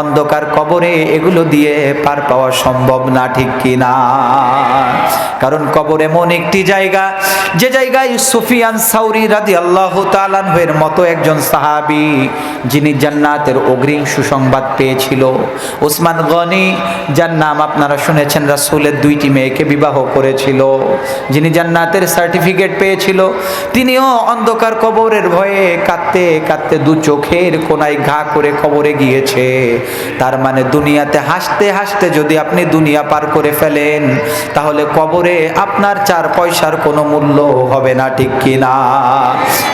অন্ধকার কবরে এগুলো দিয়ে পার পাওয়া সম্ভব না, ঠিক কিনা কারণ কবর এমন একটি জায়গা, যে জায়গায় সুফিয়ান সাউরি রাদি আল্লাহ তালানহের মতো একজন সাহাবি, যিনি জান্নাতের অগ্রিম সুসংবাদ পেয়েছিল। ওসমান গনি, যার নাম আপনারা শুনেছেন, রাসুলের দুইটি মেয়েকে বিবাহ করেছিল, যিনি জান্নাতের সার্টিফিকেট পেয়েছিল। তিনিও অন্ধকার কবরের ভয়ে কাঁদতে কাঁদতে দু চোখের কোনায় ঘা করে কবরে গিয়েছে। তার মানে দুনিয়াতে হাসতে হাসতে যদি আপনি দুনিয়া পার করে ফেলেন, তাহলে কবরে আপনার চার পয়সার কোনো মূল্য হবে না, ঠিক কি না?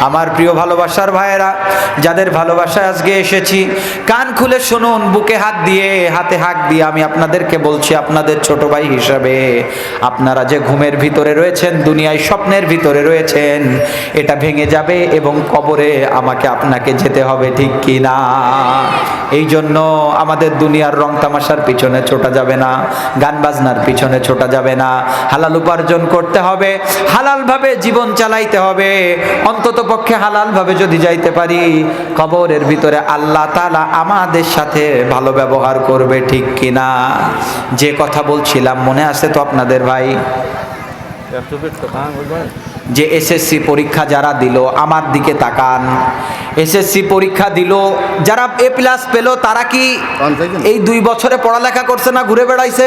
আমার প্রিয় ভালোবাসার ভাইয়েরা, যাদের ভালোবাসায় আজকে এসেছি, কান খুলে শুনুন, বুকে হাত দিয়ে, হাতে হাত দিয়ে আমি আপনাদেরকে বলছি, আপনাদের ছোট ভাই হিসাবে, আপনারা যে ঘুমের ভিতরে রয়েছেন, দুনিয়ায় স্বপ্নের ভিতরে রয়েছেন, এটা ভেঙে যাবে এবং কবরে আমাকে আপনাকে যেতে হবে, ঠিক কি না? এই জন্য আমাদের দুনিয়ার রং তামাশার পিছনে ছোটা যাবে না, গান বাজনার পিছনে ছোটা যাবে না। হালাল উপার্জন করতে হবে, হালালভাবে জীবন চালাইতে হবে। অন্তত পক্ষে হালালভাবে যদি যাইতে পারি, কবরের ভিতরে আল্লাহ তালা আমাদের সাথে ভালো ব্যবহার করবে, ঠিক কিনা? যে কথা বলছিলাম, মনে আছে তো আপনাদের ভাই? যে এসএসসি পরীক্ষা যারা দিল আমার দিকে তাকান। এসএসসি পরীক্ষা দিল যারা এ প্লাস পেল তারা কি এই দুই বছরে পড়ালেখা করছে না ঘুরে বেড়াইছে?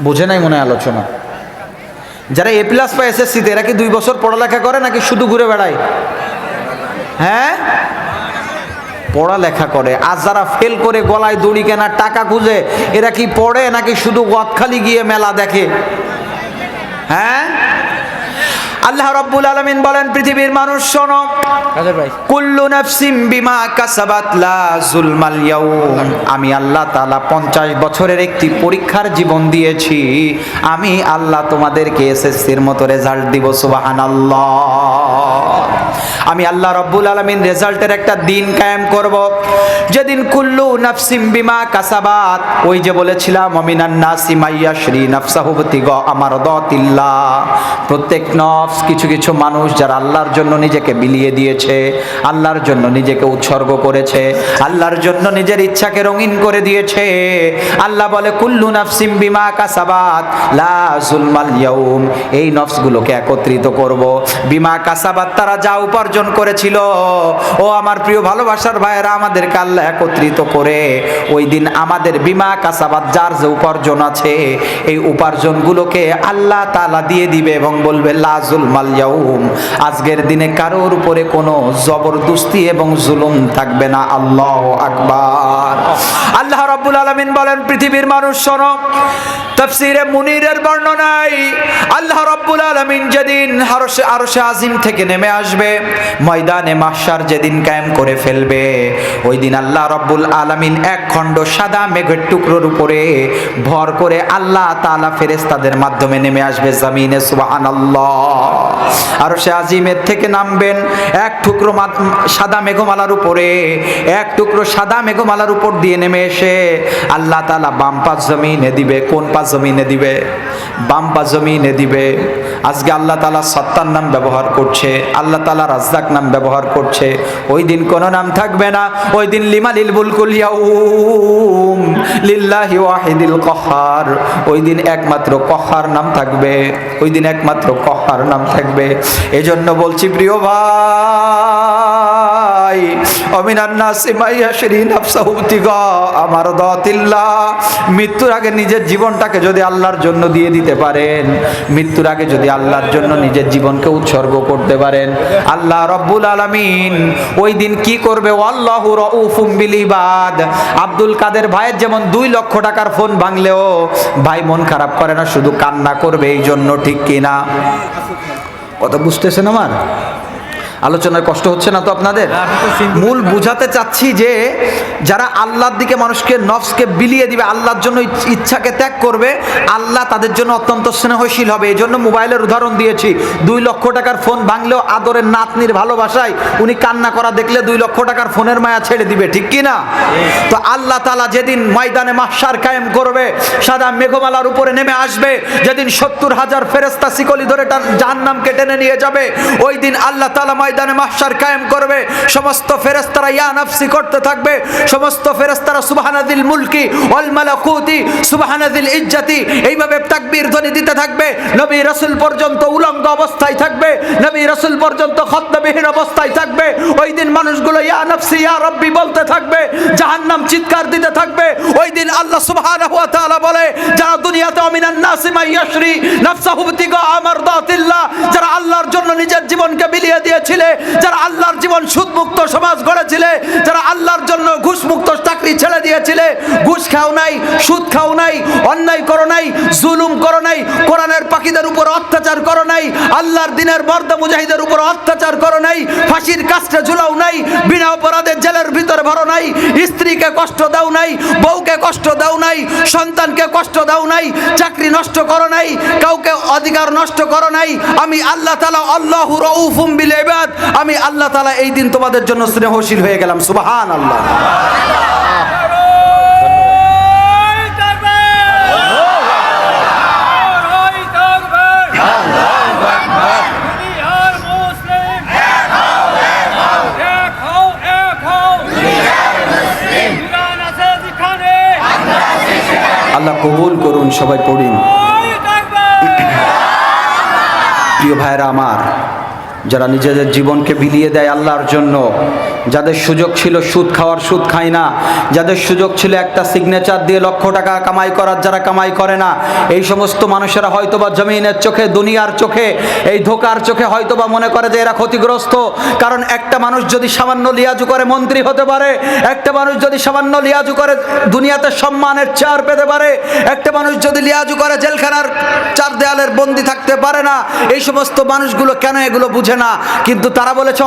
বুঝে নাই মনে আলোচনা। যারা এ প্লাস পায় এসএসসিতে এরা কি দুই বছর পড়ালেখা করে নাকি শুধু ঘুরে বেড়ায়? হ্যাঁ? পড়ালেখা করে। আর যারা ফেল করে গলায় দড়ি কেনার টাকা খুঁজে এরা কি পড়ে নাকি শুধু গদখালি গিয়ে মেলা দেখে? হ্যাঁ? আল্লাহ রব্বুল আলমিন বলেন পৃথিবীর মানুষ শোনো। কুল্লু নাফসিম বিমা কাসাবাত লা জুলমাল ইয়াউম। আমি আল্লাহ তাআলা 50 বছরের একটি পরীক্ষার জীবন দিয়েছি। আমি আল্লাহ তোমাদেরকে এসএসসির মতো রেজাল্ট দিব সুবহানাল্লাহ। আমি আল্লাহ রব্বুল আলমিন রেজাল্টের একটা দিন কায়েম করব। যেদিন কুল্লু নাফসিম বিমা কাসাবাত, ওই যে বলেছিলাম, অমিনান নাসি মাইয়া শ্রী নাফসাহুবতি গ আমার দতিল্লা প্রত্যেক নফস কিছু কিছু মানুষ যারা আল্লাহর জন্য নিজেকে বিলিয়ে দিয়েছে, আল্লাহর জন্য নিজেকে উৎসর্গ করেছে, আল্লাহর জন্য নিজের ইচ্ছাকে রঙিন করে দিয়েছে। আল্লাহ বলে, কুল্লু নাফসিম বিমা কাসাবাত, লা ইয়াউম। এই নফসগুলোকে একত্রিত করব। বিমা কাসাবাত, তারা যা উপার্জন করেছিল। ও আমার প্রিয় ভালোবাসার ভাইয়েরা, আমাদেরকে আল্লাহ একত্রিত করে ওই দিন আমাদের বিমা কাসাবাদ যার যে উপার্জন আছে, এই উপার্জনগুলোকে আল্লাহ তালা দিয়ে দিবে এবং বলবে লাজুল মালিয়াউম আজকের দিনে কারোর উপরে কোনো জবরদস্তি এবং জুলুম থাকবে না। আল্লাহ আকবার। আল্লাহ রাব্বুল আলামিন বলেন, পৃথিবীর মানুষ শোনো, তফসিরে মুনিরের বর্ণনায় আল্লাহ রাব্বুল আলামিন যেদিন আরশে আরশে আজিম থেকে নেমে আসবে ময়দানে মাহশার যেদিন কায়েম করে ফেলবে, ওই দিন আল্লাহ রব্বুল আলামিন এক খণ্ড সাদা মেঘের টুকরোর উপরে ভর করে আল্লাহ তাআলা ফেরেশতাদের মাধ্যমে নেমে আসবে জমিনে আর সে আজিমের থেকে নামবেন এক টুকরো সাদা মেঘমালার উপরে, এক টুকরো সাদা মেঘমালার উপর দিয়ে নেমে এসে আল্লাহ তালা বাম পাশ জমিনে দিবে, কোন পাশ জমিনে দিবে? বাম পাশ জমিনে দিবে। আজকে আল্লাহ তালা সত্তার নাম ব্যবহার করছে, আল্লাহ তাআলা রাজ্জাক নাম ব্যবহার করছে। ওই দিন কোনো নাম থাকবে না। ওই দিন লিমালিল বুলকুল ইয়াউম লিল্লাহি ওয়াহিদিল কহার। ওই দিন একমাত্র কহার নাম থাকবে। ওই দিন একমাত্র কহার নাম থাকবে। এজন্য বলছি, প্রিয় ভাই নাসি শিরিন নাফসাহু তিগা। আমার দাতিল্লাহ মৃত্যুর আগে নিজের জীবনটাকে যদি আল্লাহর জন্য দিয়ে দিতে পারেন, মৃত্যুর আগে যদি আল্লাহর জন্য নিজের জীবনকে উৎসর্গ করতে পারেন। আল্লাহ রব্বুল আলামিন ওই দিন কি করবে? আল্লাহু রাউফুম বিল আব্দুল কাদের ভাইয়ের যেমন দুই লক্ষ টাকার ফোন ভাঙলেও ভাই মন খারাপ করে না, শুধু কান্না করবে এই জন্য ঠিক কিনা? কথা বুঝতেছেন আমার? আলোচনায় কষ্ট হচ্ছে না তো আপনাদের? মূল বুঝাতে চাচ্ছি যে যারা আল্লাহর দিকে মানুষকে নফসকে বিলিয়ে দিবে আল্লাহর জন্য ইচ- ইচ্ছাকে ত্যাগ করবে আল্লাহ তাদের জন্য অত্যন্ত স্নেহশীল হবে। এই জন্য মোবাইলের উদাহরণ দিয়েছি। দুই লক্ষ টাকার ফোন ভাঙলেও আদরের নাতনির ভালোবাসায় উনি কান্না করা দেখলে দুই লক্ষ টাকার ফোনের মায়া ছেড়ে দিবে ঠিক কি না? তো আল্লাহ তালা যেদিন ময়দানে মাসার কায়েম করবে সাদা মেঘমালার উপরে নেমে আসবে যেদিন সত্তর হাজার ফেরেস্তা শিকলি ধরে জাহান্নামকে টেনে নিয়ে যাবে ওই দিন আল্লাহ তালা ময়দানে মাহশার কায়েম করবে। সমস্ত ফেরেশতারা ইয়া নাফসি করতে থাকবে। সমস্ত ফেরেশতারা সুবহানাদিল মুলকি ওয়াল মালাকুতি সুবহানাদিল ইজ্জাতি। এইভাবে তাকবীর ধ্বনি দিতে থাকবে। নবী রাসূল পর্যন্ত উলঙ্গ অবস্থায় থাকবে। নবী রাসূল পর্যন্ত খতনাবিহীন অবস্থায় থাকবে। ওই দিন মানুষগুলো ইয়া নাফসি, ইয়া রব্বি বলতে থাকবে। জাহান্নাম চিৎকার দিতে থাকবে। ওই দিন আল্লাহ সুবহানাহু ওয়া তাআলা বলে, যারা দুনিয়াতে অমিনান নাসি মাই ইয়াশরি নাফসাহু বিতিগা আমারদাতিল্লাহ যারা আল্লাহর জন্য নিজের জীবনকে বিলিয়ে দিয়েছিলে যারা আল্লাহর জীবন সুদমুক্ত সমাজ গড়েছিলে, যারা আল্লাহর জন্য ঘুষ মুক্ত চাকরি ছেড়ে দিয়েছিলে, ঘুষ খাও নাই, সুদ খাও নাই, অন্যায় করো নাই, জুলুম করো নাই, কোরআনের পাখিদের উপর অত্যাচার করো নাই, আল্লাহর দিনের মর্দ মুজাহিদের উপর অত্যাচার করো নাই, ফাঁসির কাস্টে ঝুলাও নাই, বিনা অপরাধে জেলের ভিতরে ভরো নাই, স্ত্রীকে কষ্ট দাও নাই, বউকে কষ্ট দাও নাই, সন্তানকে কষ্ট দাও নাই, চাকরি নষ্ট করো নাই, কাউকে অধিকার নষ্ট করো নাই, আমি আল্লাহ তালা আল্লাহ রউফুম বিল ইবাদ আমি আল্লাহ তালা এই দিন তোমাদের জন্য স্নেহশীল হয়ে গেলাম সুবহান আল্লাহ! আল্লাহ কবুল করুন, সবাই পড়িন! প্রিয় ভাইরা আমার যারা নিজেদের জীবনকে বিলিয়ে দেয় আল্লাহর জন্য, যাদের সুযোগ ছিল সুদ খাওয়ার সুদ খায় না, যাদের সুযোগ ছিল একটা সিগনেচার দিয়ে লক্ষ টাকা কামাই করার যারা কামাই করে না, এই সমস্ত মানুষেরা হয়তোবা জমিনের চোখে, দুনিয়ার চোখে, এই ধোকার চোখে হয়তোবা মনে করে যে এরা ক্ষতিগ্রস্ত। কারণ একটা মানুষ যদি সামান্য লিয়াজু করে মন্ত্রী হতে পারে, একটা মানুষ যদি সামান্য লিয়াজু করে দুনিয়াতে সম্মানের চেয়ার পেতে পারে, একটা মানুষ যদি লিয়াজু করে জেলখানার চার দেয়ালের বন্দি থাকতে পারে না, এই সমস্ত মানুষগুলো কেন এগুলো বুঝে না। কিন্তু তারা বলেছে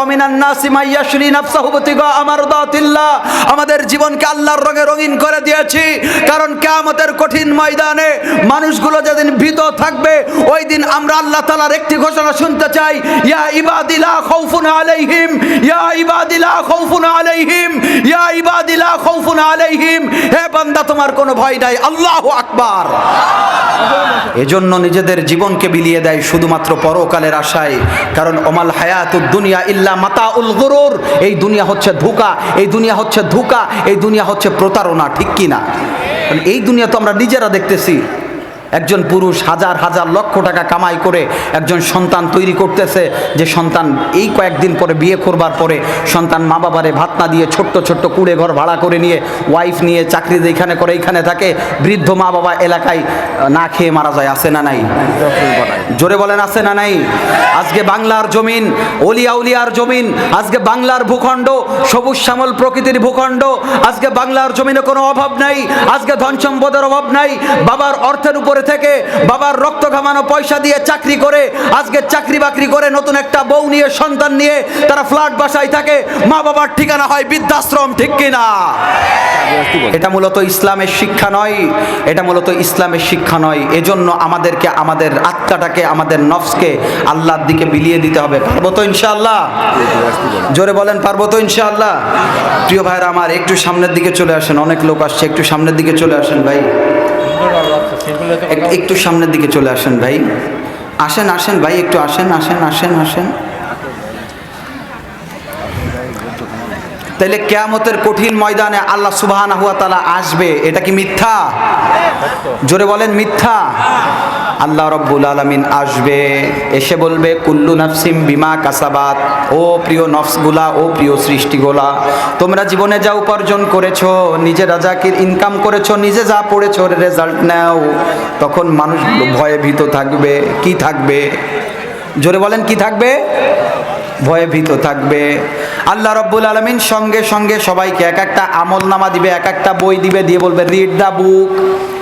আমাদের জীবনকে আল্লাহর রঙে রঙিন করে দিয়েছি। কারণ কিয়ামতের কঠিন ময়দানে মানুষগুলো যেদিন ভীত থাকবে, ওই দিন আমরা আল্লাহ তালার একটি ঘোষণা শুনতে চাই, ইয়া ইবাদিলা খাউফুন আলাইহিম, ইয়া ইবাদিলা খাউফুন আলাইহিম, ইয়া ইবাদিলা খাউফুন আলাইহিম। হে বান্দা, তোমার কোনো ভয় নাই। আল্লাহু আকবার। এজন্য নিজেদের জীবনকে বিলিয়ে দেয় শুধুমাত্র পরকালের আশায়। কারণ, ওমাল হায়াতুদ দুনিয়া ইল্লা মাতা উল গুরুর। এই দুনিয়া হচ্ছে ধোকা, এই দুনিয়া হচ্ছে ধোকা, এই দুনিয়া হচ্ছে প্রতারণা, ঠিক কি না? এই দুনিয়া তো আমরা নিজেরা দেখতেছি। একজন পুরুষ হাজার হাজার লক্ষ টাকা কামাই করে একজন সন্তান তৈরি করতেছে, যে সন্তান এই কয়েকদিন পরে বিয়ে করবার পরে সন্তান মা বাবারে ভাত না দিয়ে ছোট্ট ছোট্ট কুড়ে ঘর ভাড়া করে নিয়ে ওয়াইফ নিয়ে চাকরি যেখানে করে এইখানে থাকে, বৃদ্ধ মা বাবা এলাকায় না খেয়ে মারা যায়, আছে না নাই? জোরে বলেন, আছে না নাই? আজকে বাংলার জমিন, অলিয়া উলিয়ার জমিন, আজকে বাংলার ভূখণ্ড, সবুজ শ্যামল প্রকৃতির ভূখণ্ড, আজকে বাংলার জমিনে কোনো অভাব নাই, আজকে ধন সম্পদের অভাব নাই, বাবার অর্থের উপরে থেকে বাবার রক্ত ঘামানো পয়সা দিয়ে চাকরি করে, আজকে চাকরি বাকরি করে নতুন একটা বউ নিয়ে, সন্তান নিয়ে তারা ফ্ল্যাট বাসায় থাকে, মা বাবার ঠিকানা হয় বৃদ্ধাশ্রম, ঠিক কিনা? এটা মূলত ইসলামের শিক্ষা নয়, এটা মূলত ইসলামের শিক্ষা নয়। এজন্য আমাদেরকে, আমাদের আত্মাটাকে, আমাদের নফসকে আল্লাহর দিকে বিলিয়ে দিতে হবে। পারব তো ইনশাআল্লাহ? জোরে বলেন, পারব তো ইনশাআল্লাহ? প্রিয় ভাইরা আমার, একটু সামনের দিকে চলে আসেন, অনেক লোক আসছে, একটু সামনের দিকে চলে আসেন ভাই। একটু সামনের দিকে চলে আসেন ভাই। আসেন আসেন ভাই, একটু আসেন আসেন আসেন আসেন। তাহলে কেয়ামতের কঠিন ময়দানে আল্লাহ সুবাহ আসবে। এটা কি মিথ্যা? জোরে বলেন, মিথ্যা। আল্লাহ রব্বুল আলমিন আসবে। এসে বলবে, কুল্লু নাফসিম বিমা কাসাবাত। ও প্রিয় নফসগুলা, ও প্রিয় সৃষ্টিগুলা, তোমরা জীবনে যা উপার্জন করেছ, নিজে রাজাকে ইনকাম করেছ, নিজে যা পড়েছো রেজাল্ট নাও। তখন মানুষ ভয়ে ভীত থাকবে। কি থাকবে? জোরে বলেন, কি থাকবে? ভয়ে ভীত থাকবে। আল্লাহ রব্বুল আলমিন সঙ্গে সঙ্গে সবাইকে এক একটা আমল নামা দিবে, এক একটা বই দিবে, দিয়ে বলবে রিড দ্য বুক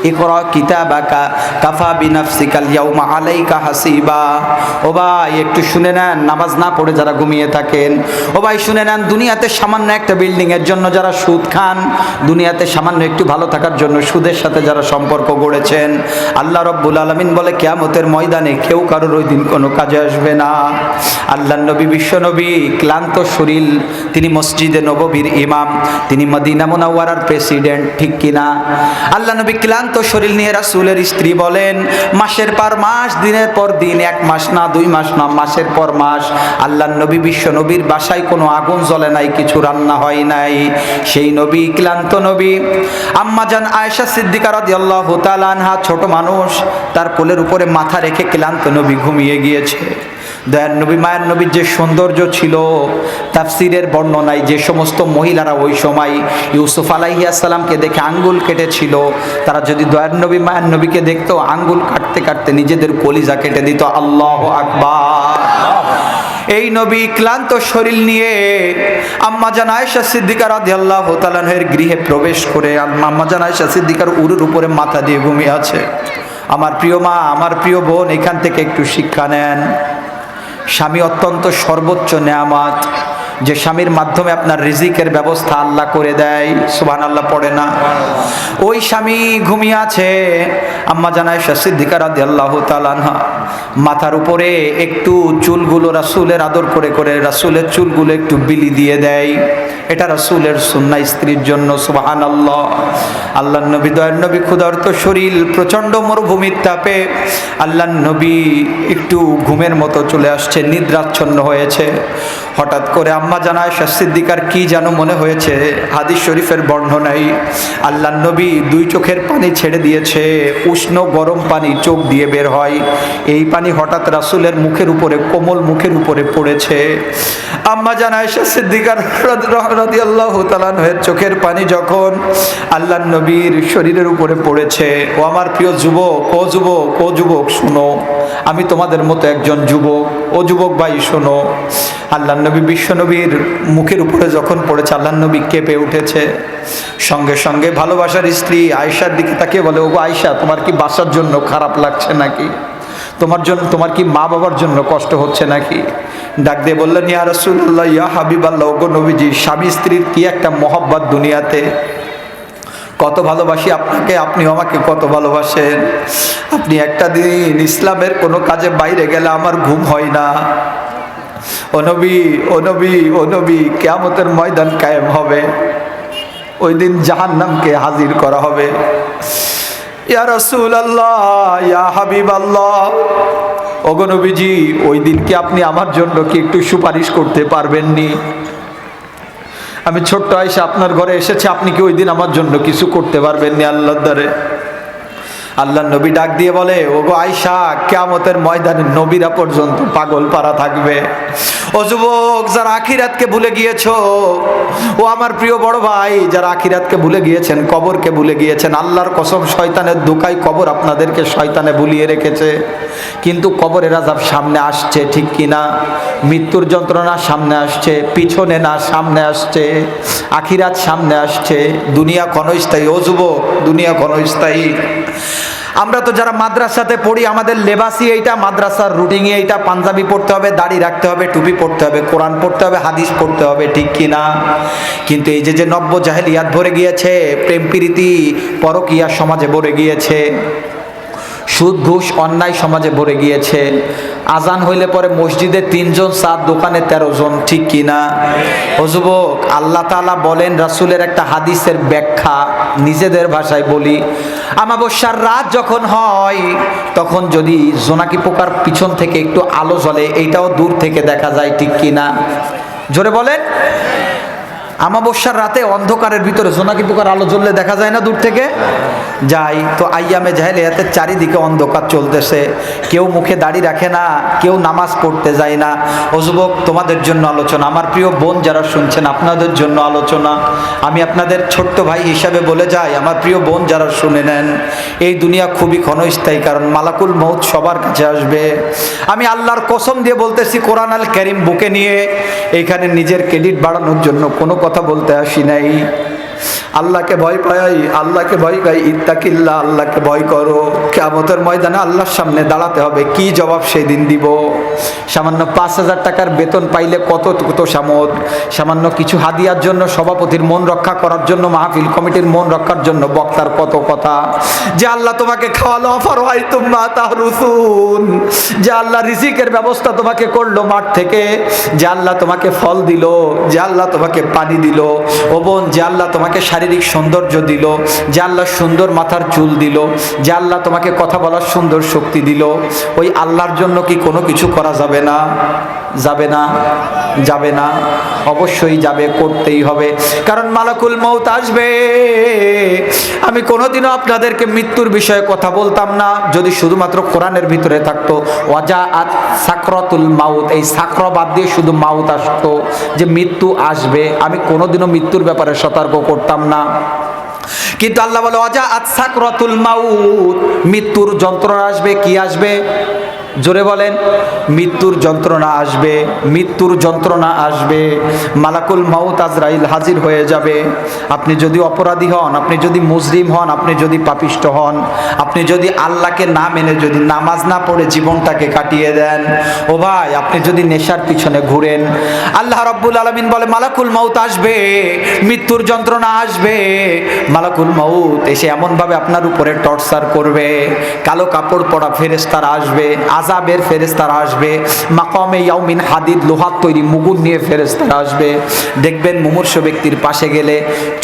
ইকরা কিতাবাকা কাফা বিনাফসিকাল ইয়াউমা আলাইকা হাসিবা। ও ভাই, একটু শুনে নেন, নামাজ না পড়ে যারা ঘুমিয়ে থাকেন। ও ভাই, শুনে নেন, দুনিয়াতে সামান্য একটা বিল্ডিং এর জন্য যারা সুদ খান, দুনিয়াতে সামান্য একটু ভালো থাকার জন্য সুদের সাথে যারা সম্পর্ক গড়েছেন, আল্লাহ রব্বুল আলমিন বলে, কেয়ামতের ময়দানে কেউ কারোর ওই দিন কোনো কাজে আসবে না। আল্লাহ নবী বিশ্বনবী ক্লান্ত শরীর, তিনি মসজিদে নববীর ইমাম, তিনি মদিনা মুনাওয়ারার প্রেসিডেন্ট, ঠিক কিনা? আল্লাহ নবী ক্লান্ত শরীর নিয়ে রাসূলের স্ত্রী বলেন, মাসের পর মাস, দিনের পর দিন, এক মাস না, দুই মাস না, মাসের পর মাস, আল্লাহ নবী বিশ্ব নবীর বাসায় কোনো আগুন জ্বলে নাই, কিছু রান্না হয় নাই। সেই নবী, ক্লান্ত নবী আম্মাজান আয়েশা সিদ্দিকা রাদিয়াল্লাহু তাআলা আনহা, ছোট মানুষ, তার কোলের উপরে মাথা রেখে ক্লান্ত নবী ঘুমিয়ে গিয়েছে। দয়ার নবী, মায়ের নবীর যে সৌন্দর্য ছিল, তাফসিরের বর্ণনায় যে সমস্ত মহিলারা ওই সময় ইউসুফ আলাইহিয়াসাল্লামকে দেখে আঙ্গুল কেটেছিল, তারা যদি দয়ার নবী, মায়ের নবীকে দেখতো, আঙ্গুল কাটতে কাটতে নিজেদের কলিজা কেটে দিত। আল্লাহ আকবার। এই নবী ক্লান্ত শরীর নিয়ে আম্মা জান আয়েশা সিদ্দিকা রাদিয়াল্লাহু তাআলার গৃহে প্রবেশ করে আম্মা জান আয়েশা সিদ্দিকার উরুর উপরে মাথা দিয়ে ঘুমিয়ে আছে। আমার প্রিয় মা, আমার প্রিয় বোন, এখান থেকে একটু শিক্ষা নেন। স্বামী অত্যন্ত সর্বোচ্চ নেয়ামাত। যে স্বামীর মাধ্যমে আপনার রিজিকের ব্যবস্থা আল্লাহ করে দেয় সুবহান আল্লাহ পড়ে না। ওই স্বামী ঘুমিয়ে আছে আম্মা জানায় সিদ্দিকা রাদি আল্লাহ তালানহা মাথার উপরে একটু চুলগুলো রাসুলের আদর করে করে রাসুলের চুলগুলো একটু বিলি দিয়ে দেয়। এটা রাসুলের সুন্না স্ত্রীর জন্য সুবাহান আল্লাহ আল্লাহ নবী দয়ার নবী ক্ষুধার্ত শরীর প্রচণ্ড মরুভূমির তাপে আল্লাহ নবী একটু ঘুমের মতো চলে আসছে নিদ্রাচ্ছন্ন হয়েছে। হঠাৎ করে আম্মা জানায় সিদ্দিকার কি যেন মনে হয়েছে? হাদিস শরীফের বর্ণনাই আল্লাহ নবী দুই চোখের পানি ছেড়ে দিয়েছে, উষ্ণ গরম পানি চোখ দিয়ে বের হয়। এই পানি হঠাৎ রাসুলের মুখের উপরে, কোমল মুখের উপরে পড়েছে। আম্মা জানায় সিদ্দিকার রাদি আল্লাহ তালানহের চোখের পানি যখন আল্লাহ নবীর শরীরের উপরে পড়েছে, ও আমার প্রিয় যুবক, ও যুবক ও যুবক, শুনো, আমি তোমাদের মতো একজন যুবক, ও যুবক ভাই, শোনো। আল্লাহ নবী, বিশ্ব নবীর মুখের উপরে যখন পড়েছে আল্লাহ নবী কেঁপে উঠেছে। সঙ্গে সঙ্গে ভালোবাসার স্ত্রী আয়সার দিকে তাকে বলে, ওগো আয়সা তোমার কি বাসার জন্য খারাপ লাগছে নাকি? তোমার জন্য তোমার কি মা বাবার জন্য কষ্ট হচ্ছে নাকি? ডাক দিয়ে বললেন, ইয়া রসুল্লাহ ইয়া হাবিব আল্লাহ ওগো নবীজি, স্বামী স্ত্রীর কি একটা মহব্বত দুনিয়াতে? কত ভালোবাসি আপনাকে আপনি আমাকে কত ভালোবাসেন। আপনি একটা দিন ইসলামের কোনো কাজে বাইরে গেলে আমার ঘুম হয় না। ও নবী ও নবী কেয়ামতের ময়দান কায়েম হবে। ওই দিন জাহান্নামকে হাজির করা হবে। ইয়া রসুল আল্লাহ ইয়া হাবিব আল্লাহ ওগো নবীজি, ওই দিন কি আপনি আমার জন্য কি একটু সুপারিশ করতে পারবেননি? আমি ছোট্ট আয়সা আপনার ঘরে এসেছি, আপনি কি ওই দিন আমার জন্য কিছু করতে পারবেননি আল্লাহর দ্বারে? আল্লাহ নবী ডাক দিয়ে বলে ও ওগো আয়সা কেয়ামতের ময়দানে নবীরা পর্যন্ত পাগল পারা থাকবে। ও যুবক, যারা আখিরাতকে ভুলে গিয়েছো, ও আমার প্রিয় বড় ভাই, যারা আখিরাতকে ভুলে গিয়েছেন, কবরকে ভুলে গিয়েছেন, আল্লাহর কসম শয়তানের দোকাই কবর আপনাদেরকে শয়তানে ভুলিয়ে রেখেছে। কিন্তু কবরের আজাব সামনে আসছে, ঠিক কিনা? মৃত্যুর যন্ত্রণা সামনে আসছে, পিছনে না সামনে আসছে, আখিরাত সামনে আসছে, দুনিয়া ক্ষণস্থায়ী। ও যুবক, দুনিয়া ক্ষণস্থায়ী। আমরা তো যারা মাদ্রাসাতে পড়ি, আমাদের লেবাসি এইটা, মাদ্রাসার রুটিংয়ে এইটা। পাঞ্জাবি পড়তে হবে, দাড়ি রাখতে হবে, টুপি পড়তে হবে, কোরআন পড়তে হবে, হাদিস পড়তে হবে, ঠিক কি না? কিন্তু এই যে যে নব্য জাহেলিয়াত ভরে গিয়েছে, প্রেম প্রীতি পরকিয়া সমাজে ভরে গিয়েছে সুদ, ঘুষ, অন্যায় সমাজে ভরে গিয়েছে। আজান হইলে পরে মসজিদে তিনজন, সাত, দোকানে তেরো জন, ঠিক কিনা ও যুবক, আল্লাহ তালা বলেন, রাসুলের একটা হাদিসের ব্যাখ্যা নিজেদের ভাষায় বলি। আমাবস্যার রাত যখন হয়, তখন যদি জোনাকি পোকার পিছন থেকে একটু আলো জ্বলে, এইটাও দূর থেকে দেখা যায়, ঠিক কিনা জোরে বলেন। আমাবস্যার রাতে অন্ধকারের ভিতরে জোনাকি পোকার আলো জ্বললে দেখা যায় না দূর থেকে? যাই, তো আইয়ামে জাহেলিয়াতের চারিদিকে অন্ধকার চলতেছে। কেউ মুখে দাড়ি রাখে না, কেউ নামাজ পড়তে যায় না। ও যুবক তোমাদের জন্য আলোচনা। আমার প্রিয় বোন যারা শুনছেন, আপনাদের জন্য আলোচনা। আমি আপনাদের ছোট্ট ভাই হিসাবে বলে যাই, আমার প্রিয় বোন যারা শুনে নেন, এই দুনিয়া খুবই ক্ষণস্থায়ী, কারণ মালাকুল মৌত সবার কাছে আসবে। আমি আল্লাহর কসম দিয়ে বলতেছি, কোরআন আল করিম বুকে নিয়ে এইখানে নিজের ক্রেডিট বাড়ানোর জন্য কোনো কথা বলতে আসি নাই। আল্লাহকে ভয় পাই, আল্লাহকে ভয় পাই ইত্তাকিল্লা আল্লাহকে ভয় করো। কেমতের ময়দানে আল্লাহর সামনে দাঁড়াতে হবে, কি জবাব সেই দিন দিব? সামান্য পাঁচ হাজার টাকার বেতন পাইলে কত কত সামদ? সামান্য কিছু হাদিয়ার জন্য, সভাপতির মন রক্ষা করার জন্য, মাহফিল কমিটির মন রক্ষার জন্য বক্তার কত কথা? যে আল্লাহ তোমাকে খাওয়ালো, অফার হয় তোমরা তাহরুসুন। যে আল্লাহ রিজিকের ব্যবস্থা তোমাকে করল মাঠ থেকে, যে আল্লাহ তোমাকে ফল দিল, যে আল্লাহ তোমাকে পানি দিল। ও বোন, যে আল্লাহ তোমাকে শারীরিক সৌন্দর্য দিল, যে আল্লাহ সুন্দর মাথার চুল দিল, যে আল্লাহ তোমাকে কথা বলার সুন্দর শক্তি দিল, ওই আল্লাহর জন্য কি কোনো কিছু করা যাবে না? যাবে না যাবে না, অবশ্যই যাবে, করতেই হবে। কারণ মালাকুল মৌত আসবে। আমি কোনোদিনও আপনাদেরকে মৃত্যুর বিষয়ে কথা বলতাম না, যদি শুধুমাত্র কোরআনের ভিতরে থাকতো, ওয়াজা আত সাকরতুল মাউত, এই সাকর বাদ দিয়ে শুধু মাউত আসতো, যে মৃত্যু আসবে। আমি কোনোদিনও মৃত্যুর ব্যাপারে সতর্ক করতাম না। কিন্তু আল্লাহ বলে অজা আত সাকরতুল মাউত? মৃত্যুর যন্ত্রণা আসবে কি আসবে? জোরে বলেন, মৃত্যুর যন্ত্রণা আসবে, মৃত্যুর যন্ত্রণা আসবে, মালাকুল মাউত আজরাইল হাজির হয়ে যাবে। আপনি যদি অপরাধী হন, আপনি যদি মুসলিম হন, আপনি যদি পাপিষ্ট হন, আপনি যদি আল্লাহকে না মেনে যদি নামাজ না পড়ে জীবনটাকে কাটিয়ে দেন, ও ভাই, আপনি যদি নেশার পিছনে ঘুরেন, আল্লাহ রব্বুল আলমিন বলে, মালাকুল মাউত আসবে, মৃত্যুর যন্ত্রণা আসবে। মালাকুল মাউত এসে এমনভাবে আপনার উপরে টর্চার করবে, কালো কাপড় পরা ফেরেস্তারা আসবে আজাবের ফেরেস্তারা আসবে। মাকামে ইয়াউমিন হাদিদ লোহার তৈরি মুগুর নিয়ে ফেরেস্তারা আসবে। দেখবেন মুমূর্ষ ব্যক্তির পাশে গেলে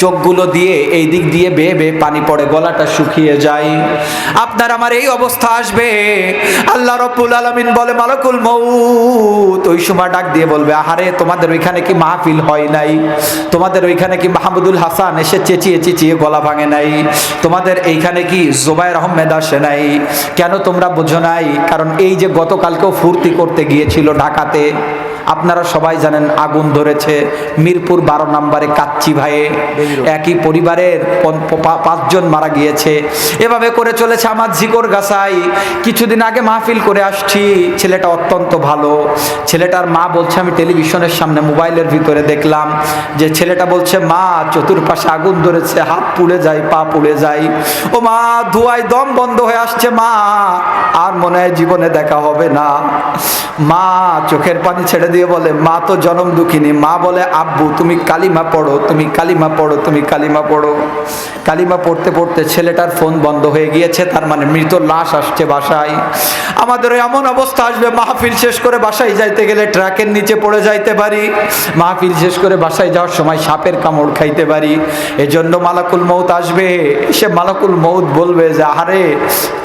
চোখগুলো দিয়ে এই দিক দিয়ে বেয়ে বেয়ে পানি পড়ে, গলাটা শুকিয়ে যায়। আপনার আমার এই অবস্থা আসবে। আল্লাহ রব্বুল আলমিন বলে, মালাকুল মৌত ওই সময় ডাক দিয়ে বলবে, আহারে, তোমাদের ওইখানে কি মাহফিল হয় নাই? তোমাদের ওইখানে কি মাহমুদুল হাসান এসে চেঁচিয়ে চেঁচিয়ে গলা ভাঙে নাই? তোমাদের এইখানে কি জোবায়ের আহমেদ আসে নাই? কেন তোমরা বোঝো নাই? কারণ এই যে গতকালকেও ফুর্তি করতে গিয়েছিল ঢাকাতে আপনারা সবাই জানেন আগুন ধরেছে মিরপুর বারো নম্বরে কাচ্চি ভাইয়ে। একই পরিবারের পাঁচজন মারা গিয়েছে। এভাবে করে চলেছে আমার ঝিকর গাছাই। কিছুদিন আগে মাহফিল করে আসছি ছেলেটা অত্যন্ত ভালো। ছেলেটার মা বলছে আমি টেলিভিশনের সামনে মোবাইলের ভিতরে দেখলাম যে ছেলেটা বলছে মা চতুর্পাশে আগুন ধরেছে হাত পুড়ে যায় পা পুড়ে যায়। ও মা ধোয়ায় দম বন্ধ হয়ে আসছে মা। আর মনে হয় জীবনে দেখা হবে না। মা চোখের পানি ছেড়ে দিয়ে বলে, মা তো জনম দুঃখিনী। মা বলে, আব্বু, তুমি কালিমা পড়ো, তুমি কালিমা পড়ো, তুমি কালিমা পড়ো। কালিমা পড়তে পড়তে ছেলেটার ফোন বন্ধ হয়ে গিয়েছে, তার মানে মৃত লাশ আসছে বাসায়। আমাদের এমন অবস্থা আসবে, মাহফিল শেষ করে বাসায় যাইতে গেলে ট্রাকের নিচে পড়ে যাইতে পারি। মাহফিল শেষ করে বাসায় যাওয়ার সময় সাপের কামড় খাইতে পারি। এজন্য মালাকুল মৌত আসবে। সে মালাকুল মৌত বলবে যে, আহারে,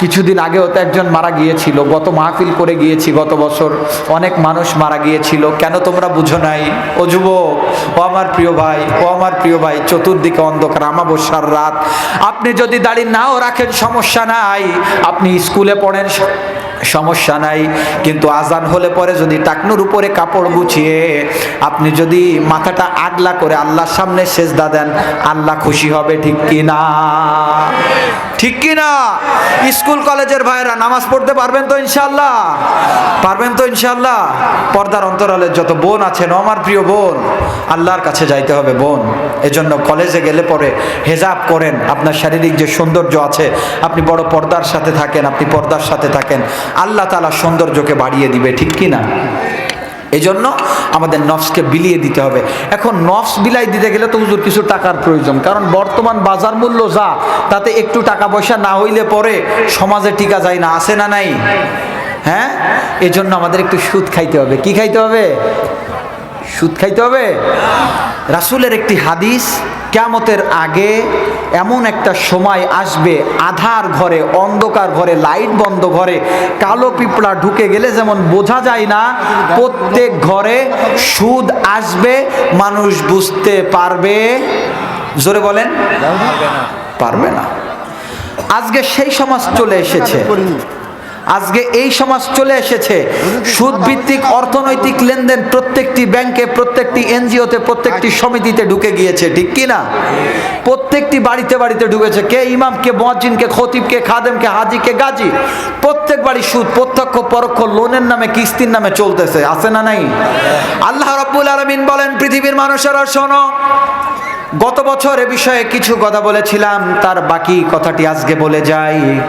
কিছুদিন আগেও তো একজন মারা গিয়েছিল, গত মাহফিল করে গিয়েছি গত বছর। অনেক মানুষ মারা গিয়েছিল, কেন তোমরা বুঝো নাই? ও যুবক, ও আমার প্রিয় ভাই, ও আমার প্রিয় ভাই, চতুর্দিকে অন্ধকার, আমাবস্যার রাত। আপনি যদি দাড়ি নাও রাখেন, সমস্যা নাই। আপনি স্কুলে পড়েন, সমস্যা নাই। কিন্তু আজান হলে পরে যদি টাকনুর উপরে কাপড় গুছিয়ে আপনি যদি মাথাটা আগলা করে আল্লাহর সামনে সেজদা দেন, আল্লাহ খুশি হবে, ঠিক কি না ঠিক কি না স্কুল কলেজের ভাইরা নামাজ পড়তে পারবেন তো ইনশাল্লাহ পারবেন তো ইনশাল্লাহ পর্দার অন্তরালের যত বোন আছেন আমার প্রিয় বোন, আল্লাহর কাছে যাইতে হবে বোন। এজন্য কলেজে গেলে পরে হেজাব করেন। আপনার শারীরিক যে সৌন্দর্য আছে, আপনি বড় পর্দার সাথে থাকেন, আপনি পর্দার সাথে থাকেন। আল্লাহ তালা সৌন্দর্যকে বাড়িয়ে দিবে, ঠিক কি না এই জন্য আমাদের নফসকে বিলিয়ে দিতে হবে। এখন নফস বিলাই দিতে গেলে তো হুজুর কিছু টাকার প্রয়োজন। কারণ বর্তমান বাজার মূল্য যা, তাতে একটু টাকা পয়সা না হইলে পরে সমাজে টিকা যায় না আসে না নাই? হ্যাঁ? এই জন্য আমাদের একটু সুদ খাইতে হবে। কি খাইতে হবে? সুদ খাইতে হবে? রাসূলের একটি হাদিস, কেয়ামতের আগে এমন একটা সময় আসবে আধার ঘরে অন্ধকার ঘরে লাইট বন্ধ ঘরে কালো পিঁপড়া ঢুকে গেলে যেমন বোঝা যায় না প্রত্যেক ঘরে সুদ আসবে মানুষ বুঝতে পারবে। জোরে বলেন? পারবে না। আজকে সেই সমাজ চলে এসেছে। আজকে এই সমাজ চলে এসেছে। সুদ ভিত্তিক অর্থনৈতিক লেনদেন প্রত্যেকটি ব্যাংকে, প্রত্যেকটি এনজিওতে, প্রত্যেকটি সমিতিতে ঢুকে গিয়েছে, ঠিক কি না? প্রত্যেকটি বাড়িতে বাড়িতে ঢুকেছে। কে ইমাম, কে মহাজিন কে খতিব, কে খাদেম, কে হাজি, কে গাজী? প্রত্যেক বাড়ি সুদ, প্রত্যক্ষ, পরোক্ষ লোনের নামে, কিস্তির নামে চলতেছে। আছে না নাই? আল্লাহ রব্বুল আলমিন বলেন, পৃথিবীর মানুষেরা, শোনো, গত বছর এ বিষয়ে কিছু কথা বলেছিলাম, তার বাকি কথাটি আজকে বলে যাই।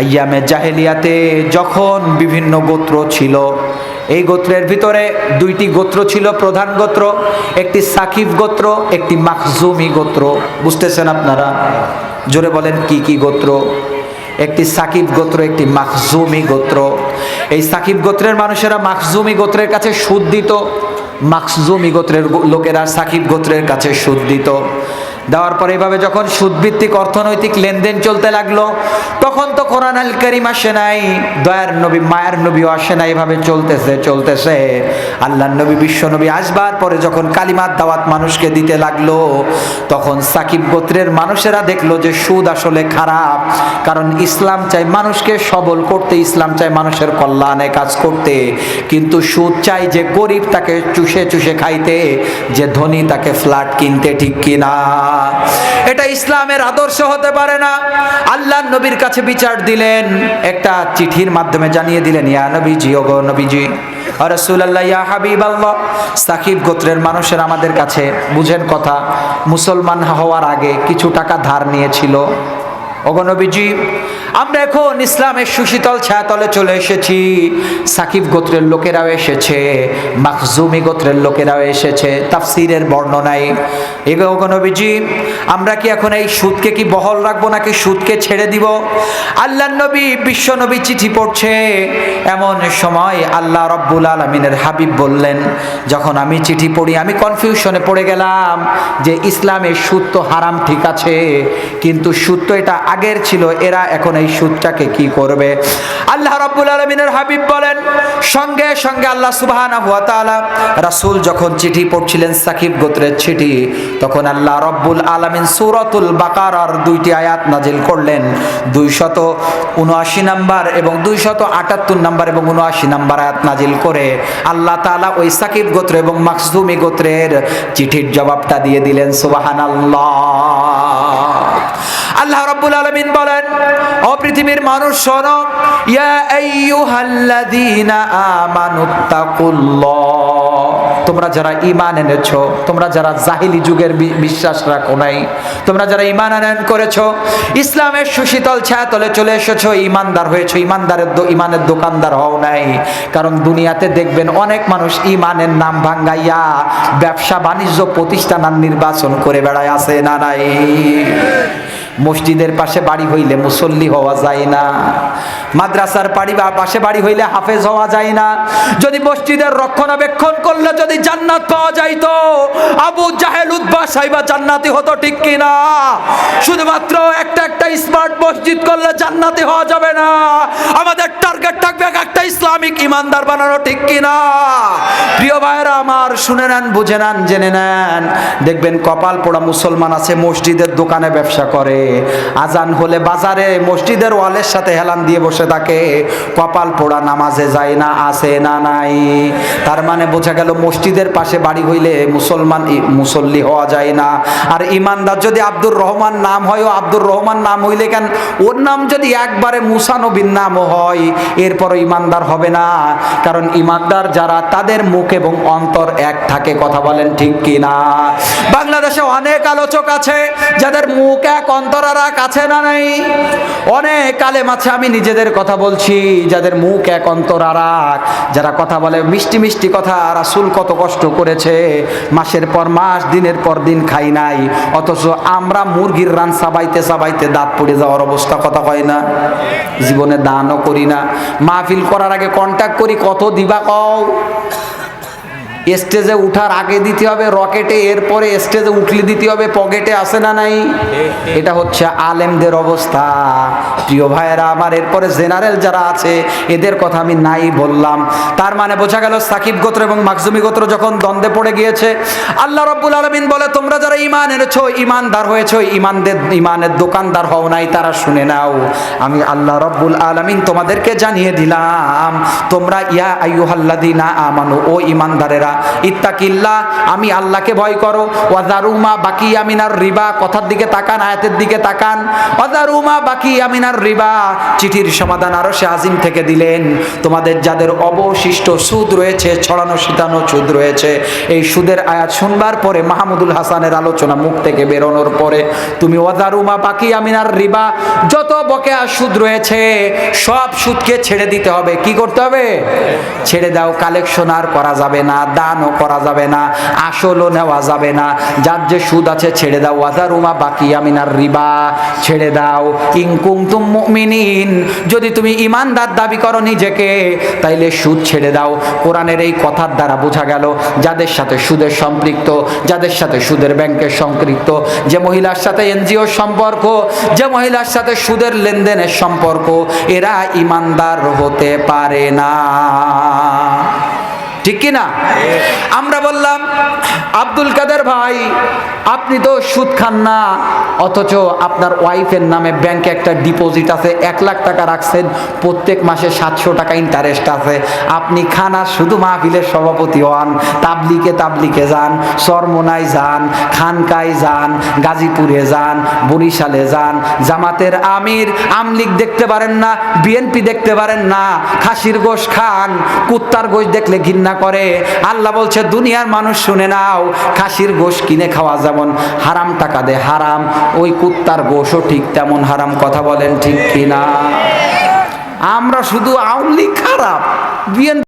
আইয়ামে জাহেলিয়াতে যখন বিভিন্ন গোত্র ছিল, এই গোত্রের ভিতরে দুইটি গোত্র ছিল, প্রধান গোত্র, একটি সাকিব গোত্র, একটি মাখজুমি গোত্র। বুঝতেছেন আপনারা? জোরে বলেন, কি কি গোত্র? একটি সাকিব গোত্র, একটি মাখজুমি গোত্র। এই সাকিব গোত্রের মানুষেরা মাখজুমি গোত্রের কাছে সুদ দিত। মাখজুমি গোত্রের লোকেরা সাকিব গোত্রের কাছে সুদ দিত। দেওয়ার পরে এভাবে যখন সুদভিত্তিক অর্থনৈতিক লেনদেন চলতে লাগল, তখন তো কোরআন আল করিম আসে নাই, দয়ার নবী, মায়ের নবীও আসে নাই, এভাবে চলতেছে চলতেছে। আল্লাহ নবী, বিশ্ব নবী আসবার পরে যখন কালিমার দাওয়াত মানুষকে দিতে লাগল, তখন সাকিব গোত্রের মানুষেরা দেখল যে সুদ আসলে খারাপ, কারণ ইসলাম চাই মানুষকে সবল করতে, ইসলাম চাই মানুষের কল্যাণে কাজ করতে। কিন্তু সুদ চাই যে গরিব তাকে চুষে চুষে খাইতে, যে ধনী তাকে ফ্ল্যাট কিনতে ঠিক কিনা। এটা ইসলামের আদর্শ হতে পারে না। আল্লাহ নবীর কাছে বিচার দিলেন, একটা চিঠির মাধ্যমে জানিয়ে দিলেন, ইয়া নবীজি, ও গো নবীজি রসুল্লাহ ইয়া হাবিব আল্লাহ সাকিব গোত্রের মানুষের আমাদের কাছে বুঝেন কথা, মুসলমান হওয়ার আগে কিছু টাকা ধার নিয়েছিল। অগনবীজি আমরা এখন ইসলামের সুশীতল ছায়াতলে চলে এসেছি। সাকিব গোত্রের লোকেরাও এসেছে, মাখজুমি গোত্রের লোকেরাও এসেছে, তাফসিরের বর্ণনায়। এগো অগনবীজি আমরা কি এখন এই সুদকে কি বহল রাখব নাকি সুদকে ছেড়ে দিব? আল্লাহ নবী, বিশ্ব নবী চিঠি পড়ছে। এমন সময় আল্লাহ রব্বুল আলমিনের হাবিব বললেন, যখন আমি চিঠি পড়ি, আমি কনফিউশনে পড়ে গেলাম যে ইসলামের সুদ তো হারাম ঠিক আছে, কিন্তু সুদ তো এটা আগের ছিল, এরা এখন এই সুদটাকে কি করবে? আল্লাহ রব্বুল আলমিনের হাবিব বলেন, সঙ্গে সঙ্গে আল্লাহ সুবাহানা হুয়া তাআলা রাসূল যখন চিঠি পড়ছিলেন সাকিব গোত্রের চিঠি, তখন আল্লাহ রব্বুল আলামিন সূরাতুল বাকারার দুইটি আয়াত নাজিল করলেন। দুইশত উনআশি নাম্বার এবং দুইশত আটাত্তর নাম্বার এবং উনআশি নাম্বার আয়াত নাজিল করে আল্লাহ তাআলা ওই সাকিব গোত্র এবং মাকসুমি গোত্রের চিঠির জবাবটা দিয়ে দিলেন, সুবহানাল্লাহ। আল্লাহ রাব্বুল আলামিন বলেন, ও পৃথিবীর মানুষ, শোনো, ইয়া আইয়ুহাল্লাযীনা আমানুত্তাকুল্লাহ তোমরা যারা ঈমান এনেছো, তোমরা যারা জাহিলি যুগের বিশ্বাস রাখো নাই, তোমরা যারা ঈমান আনয়ন করেছ, ইসলামের সুশীতল ছায়াতলে চলে এসেছ, ঈমানদার হয়েছো, ঈমানদারের দো- ঈমানের দোকানদার হও নাই। কারণ দুনিয়াতে দেখবেন অনেক মানুষ ঈমানের নাম ভাঙ্গাইয়া ব্যবসা বাণিজ্য প্রতিষ্ঠান নির্বাচন করে বেড়ায় আছে না নাই? মসজিদের পাশে বাড়ি হইলে মুসল্লি হওয়া যায় না। মাদ্রাসার বাড়ি বা পাশে বাড়ি হইলে হাফেজ হওয়া যায় না। যদি মসজিদের রক্ষণাবেক্ষণ করলে যদি জান্নাত পাওয়া যাইতো, আবু জাহেল উদ্বা সাইবা জান্নাতি হতো ঠিক কিনা? শুধুমাত্র একটা একটা স্মার্ট মসজিদ করলে জান্নাতি হওয়া যাবে না। আমাদের টার্গেট থাকবে একটা ইসলামিক ইমানদার বানানো ঠিক কিনা? প্রিয় ভাইরা আমার, শুনে নেন, বুঝে নেন, জেনে নেন। দেখবেন কপাল পোড়া মুসলমান আছে, মসজিদের দোকানে ব্যবসা করে। আজান হলে বাজারে মসজিদের ওয়ালের সাথে হেলান দিয়ে বসে থাকে। কপাল পোড়া নামাজে যায় না, আসে না, নাই। তার মানে বোঝা গেল মসজিদের পাশে বাড়ি হইলে মুসলমান মুসল্লি হওয়া যায় না। আর ইমানদার যদি আব্দুর রহমান নাম হয়, ও আব্দুর রহমান নাম হইলে কেন? ওর নাম যদি একবারে মুসানবির নামও হয়, এরপরও ইমানদার হবে না। কারণ ইমানদার যারা, তাদের মুখ এবং অন্তর এক থাকে, কথা বলেন ঠিক কি না বাংলাদেশে অনেক আলোচক আছে, যাদের মুখ এক, অন্তর আর এক আছে না নাই? অনেক আলেম আছে, আমি নিজেদের কথা বলছি, যাদের মুখ এক অন্তর আর এক যারা কথা বলে, মিষ্টি মিষ্টি কথা, রাসুল কত কষ্ট করেছে। মাসের পর মাস, দিনের পর দিন খাই নাই। অথচ আমরা মুরগির রান সাবাইতে সাবাইতে দাঁত পড়ে যাওয়ার অবস্থা কথা হয় না? জীবনে দানও করি না। মাহফিল করার আগে কন্ট্যাক্ট করি, কত দিবা কও? স্টেজে উঠার আগে দিতে হবে রকেটে, এরপরে স্টেজে উঠলে দিতে হবে পকেটে আসে না নাই? এটা হচ্ছে আলেমদের অবস্থা। প্রিয় ভাইয়েরা, আমার এরপরে জেনারেল যারা আছে, এদের কথা আমি নাই বললাম। তার মানে বোঝা গেল সাকিব গোত্র এবং মাকজুমি গোত্র যখন দ্বন্দ্বে পড়ে গিয়েছে, আল্লাহ রব্বুল আলমিন বলে, তোমরা যারা ইমান এনেছো ইমানদার হয়েছো ইমানদের ইমানের দোকানদার হও নাই, তারা শুনে নাও। আমি আল্লাহ রব্বুল আলমিন তোমাদেরকে জানিয়ে দিলাম, তোমরা ইয়া আইয়ুহাল্লাদিনা আমানু, ও ইমানদারেরা ইত্তাকিল্লা আমি আল্লাহকে ভয় করো। ওয়াজারুমা বাকি আমিনার রিবা, কথার দিকে তাকান, আয়াতের দিকে তাকান। ওয়াজারুমা বাকি আমিনার রিবা, চিঠির সমাধান আরও সে আজিম থেকে দিলেন। তোমাদের যাদের অবশিষ্ট সুদ রয়েছে, ছড়ানো, ছিটানো সুদ রয়েছে, এই সুদের আয়াত শুনবার পরে মাহমুদুল হাসানের আলোচনা মুখ থেকে বেরোনোর পরে, তুমি ওয়াজারুমা বাকি আমিনার রিবা, যত বকেয়া সুদ রয়েছে, সব সুদকে ছেড়ে দিতে হবে। কি করতে হবে? ছেড়ে দাও, কালেকশন আর করা যাবে না। দানও করা যাবে না, আসলও নেওয়া যাবে না। যার যে সুদ আছে ছেড়ে দাও। ওয়াজারুমা বাকি আমিনার রিবা। ছেড়ে দাও। ইনকুম তুম মুমিনিন। যদি তুমি ইমানদার দাবি করো নিজেকে, তাইলে সুদ ছেড়ে দাও। কোরআনের এই কথার দ্বারা বোঝা গেল, যাদের সাথে সুদের সম্পৃক্ত, যাদের সাথে সুদের ব্যাংকের সম্পৃক্ত, যে মহিলার সাথে এনজিওর সম্পর্ক, যে মহিলার সাথে সুদের লেনদেনের সম্পর্ক, এরা ইমানদার হতে পারে না। ঠিক কি না আমরা বললাম, আব্দুল কাদের ভাই, আপনি তো সুদ খান না, অথচ আপনার ওয়াইফের নামে ব্যাংকে একটা ডিপোজিট আছে, এক লাখ টাকা রাখছেন, প্রত্যেক মাসে সাতশো টাকা ইন্টারেস্ট আছে। আপনি খানা শুধু মাহফিলের সভাপতি হন, তাবলিকে তাবলিকে যান, সরমোনায় যান, খানকায় যান, গাজীপুরে যান, বরিশালে যান, জামাতের আমির আমলিক দেখতে পারেন না, বিএনপি দেখতে পারেন না, খাসির গোশ খান, কুত্তার গোশ দেখলে ঘৃণা করে। আল্লাহ বলছে, দুনিয়ার মানুষ শুনে নাও, খাসির গোশ কিনে খাওয়া যেমন হারাম টাকা দেয় হারাম। ওই কুত্তার গোশও ঠিক তেমন হারাম। কথা বলেন ঠিক কিনা? আমরা শুধু আওয়ামী খারাপ, বিএনপি